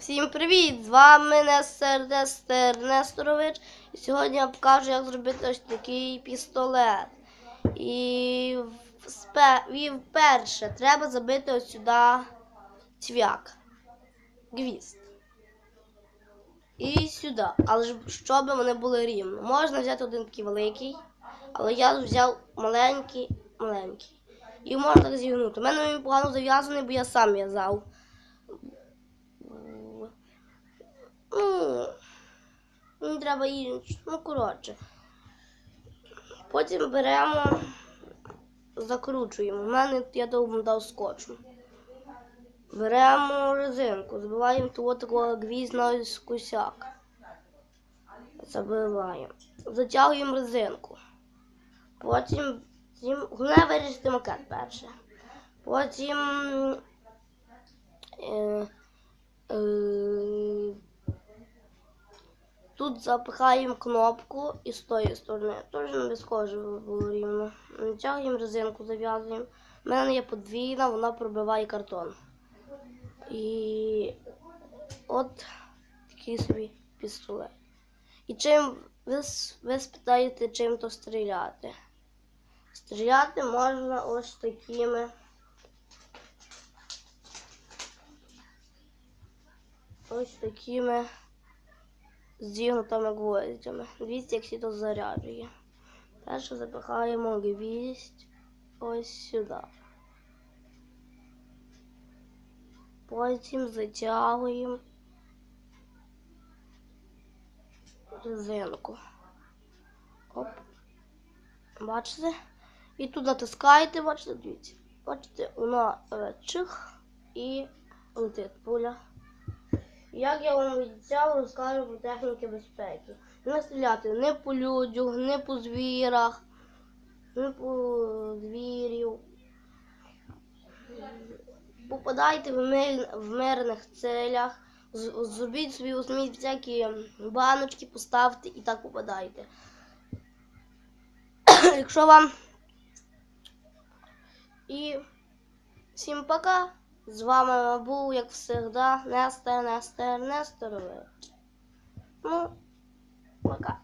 Всім привіт! З вами Нестер Нестер Несторович. І сьогодні я покажу, як зробити ось такий пістолет. І, вперше треба забити ось сюди цвяк. Гвізд. І сюди. Але щоб вони були рівно. Можна взяти один такий великий, але я взяв маленький, маленький. І можна так зігнути. У мене він погано зав'язаний, бо я сам в'язав. Ну, не треба інше. Ну, коротше. Потім беремо, закручуємо. У мене я довго дав скотчем. Беремо резинку, забиваємо того такого гвіздного косяк. Забиваємо. Затягуємо резинку. Потім головне вирішити макет перше. Потім е, е, Тут запихаємо кнопку і з тої сторони. Теж не кожи було рівно. Натягуємо резинку, зав'язуємо. У мене є подвійна, вона пробиває картон. І от такий собі пістолет. І чим ви, ви спитаєте, чим то стріляти? Стріляти можна ось такими. Ось такими зігнутими гвоздями. Гвіздь, як то заряджує. Перше запихаємо гвіздь ось сюди. Потім затягуємо резинку. Оп. Бачите? І тут натискаєте, бачите, дивіться. Бачите, вона е, чих і летить пуля. Як я вам обіцяв, розкажу про техніки безпеки. Не стріляти не по людях, не по звірах, не по звірів. Попадайте в, мир, в мирних целях, зробіть собі візьміть всякі баночки, поставте і так попадайте. Якщо вам. І всім пока. З вами був, як завжди, Нестер, Нестер, Несторович. Ну, пока.